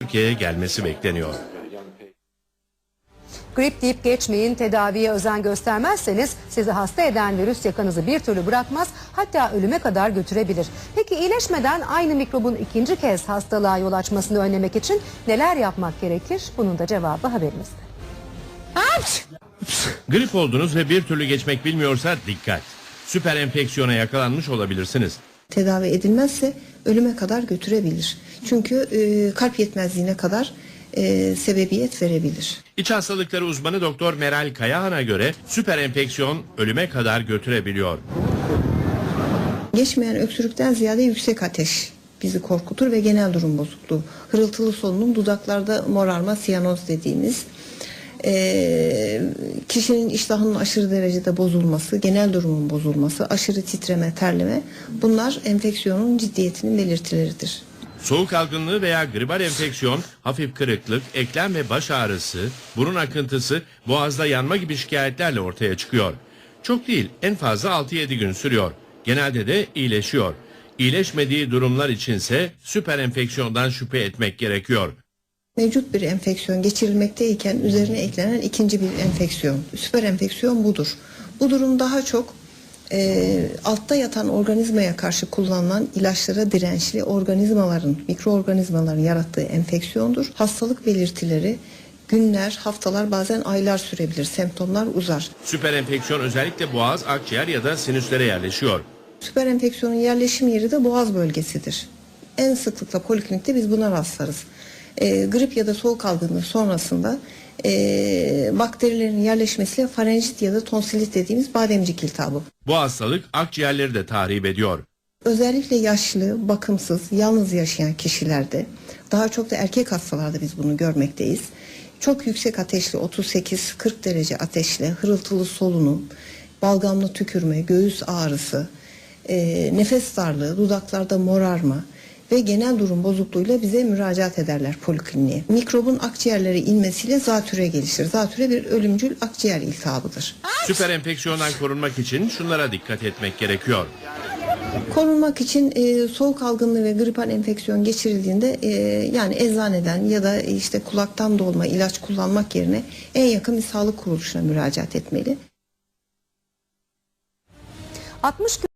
Türkiye'ye gelmesi bekleniyor. Grip deyip geçmeyin, tedaviye özen göstermezseniz sizi hasta eden virüs yakanızı bir türlü bırakmaz hatta ölüme kadar götürebilir. Peki iyileşmeden aynı mikrobun ikinci kez hastalığa yol açmasını önlemek için neler yapmak gerekir? Bunun da cevabı haberimizde. Grip oldunuz ve bir türlü geçmek bilmiyorsa dikkat. Süper enfeksiyona yakalanmış olabilirsiniz. Tedavi edilmezse ölüme kadar götürebilir. Çünkü e, kalp yetmezliğine kadar e, sebebiyet verebilir. İç hastalıkları uzmanı Doktor Meral Kayahan'a göre süper enfeksiyon ölüme kadar götürebiliyor. Geçmeyen öksürükten ziyade yüksek ateş bizi korkutur ve genel durum bozukluğu. Hırıltılı solunum, dudaklarda morarma, siyanoz dediğimiz e, kişinin iştahının aşırı derecede bozulması, genel durumun bozulması, aşırı titreme, terleme bunlar enfeksiyonun ciddiyetinin belirtileridir. Soğuk algınlığı veya gribal enfeksiyon, hafif kırıklık, eklem ve baş ağrısı, burun akıntısı, boğazda yanma gibi şikayetlerle ortaya çıkıyor. Çok değil, en fazla 6-7 gün sürüyor. Genelde de iyileşiyor. İyileşmediği durumlar içinse süper enfeksiyondan şüphe etmek gerekiyor. Mevcut bir enfeksiyon geçirilmekteyken üzerine eklenen ikinci bir enfeksiyon. Süper enfeksiyon budur. Bu durum daha çok e, altta yatan organizmaya karşı kullanılan ilaçlara dirençli organizmaların, mikroorganizmaların yarattığı enfeksiyondur. Hastalık belirtileri günler, haftalar bazen aylar sürebilir. Semptomlar uzar. Süper enfeksiyon özellikle boğaz, akciğer ya da sinüslere yerleşiyor. Süper enfeksiyonun yerleşim yeri de boğaz bölgesidir. En sıklıkla poliklinikte biz buna rastlarız. Ee, grip ya da soğuk algınlığı sonrasında ee, bakterilerin yerleşmesiyle farenjit ya da tonsilit dediğimiz bademcik iltihabı. Bu hastalık akciğerleri de tahrip ediyor. Özellikle yaşlı, bakımsız, yalnız yaşayan kişilerde, daha çok da erkek hastalarda biz bunu görmekteyiz. Çok yüksek ateşli 38-40 derece ateşle hırıltılı solunum, balgamlı tükürme, göğüs ağrısı, e, nefes darlığı, dudaklarda morarma ve genel durum bozukluğuyla bize müracaat ederler polikliniğe. Mikrobun akciğerlere inmesiyle zatüre gelişir. Zatüre bir ölümcül akciğer iltihabıdır. Süper enfeksiyondan korunmak için şunlara dikkat etmek gerekiyor. Korunmak için e, soğuk algınlığı ve gripal enfeksiyon geçirildiğinde e, yani eczaneden ya da işte kulaktan dolma ilaç kullanmak yerine en yakın bir sağlık kuruluşuna müracaat etmeli. 60 gün